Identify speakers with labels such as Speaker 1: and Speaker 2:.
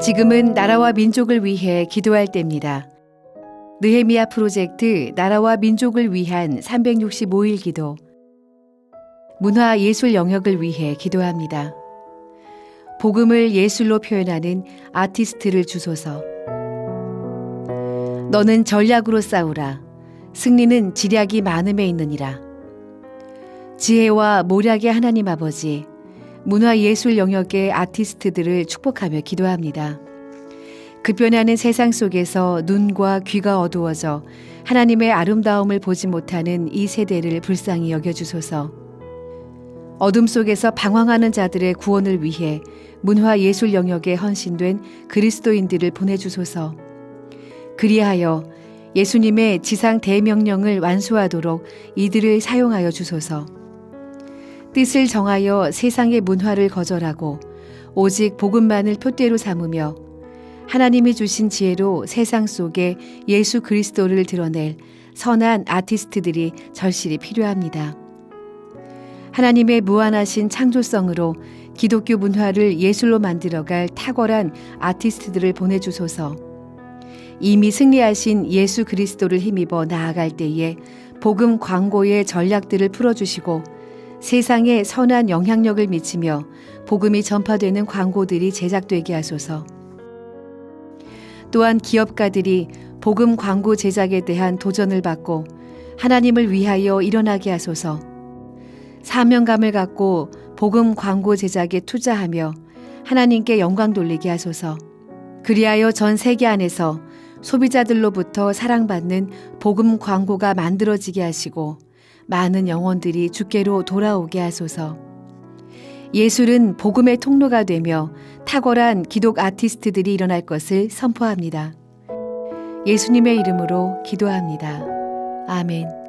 Speaker 1: 지금은 나라와 민족을 위해 기도할 때입니다. 느헤미야 프로젝트 나라와 민족을 위한 365일 기도. 문화 예술 영역을 위해 기도합니다. 복음을 예술로 표현하는 아티스트를 주소서. 너는 전략으로 싸우라. 승리는 지략이 많음에 있느니라. 지혜와 모략의 하나님 아버지, 문화 예술 영역의 아티스트들을 축복하며 기도합니다. 급변하는 세상 속에서 눈과 귀가 어두워져 하나님의 아름다움을 보지 못하는 이 세대를 불쌍히 여겨주소서. 어둠 속에서 방황하는 자들의 구원을 위해 문화 예술 영역에 헌신된 그리스도인들을 보내주소서. 그리하여 예수님의 지상 대명령을 완수하도록 이들을 사용하여 주소서. 뜻을 정하여 세상의 문화를 거절하고 오직 복음만을 표대로 삼으며 하나님이 주신 지혜로 세상 속에 예수 그리스도를 드러낼 선한 아티스트들이 절실히 필요합니다. 하나님의 무한하신 창조성으로 기독교 문화를 예술로 만들어갈 탁월한 아티스트들을 보내주소서. 이미 승리하신 예수 그리스도를 힘입어 나아갈 때에 복음 광고의 전략들을 풀어주시고 세상에 선한 영향력을 미치며 복음이 전파되는 광고들이 제작되게 하소서. 또한 기업가들이 복음 광고 제작에 대한 도전을 받고 하나님을 위하여 일어나게 하소서. 사명감을 갖고 복음 광고 제작에 투자하며 하나님께 영광 돌리게 하소서. 그리하여 전 세계 안에서 소비자들로부터 사랑받는 복음 광고가 만들어지게 하시고 많은 영혼들이 주께로 돌아오게 하소서. 예술은 복음의 통로가 되며 탁월한 기독 아티스트들이 일어날 것을 선포합니다. 예수님의 이름으로 기도합니다. 아멘.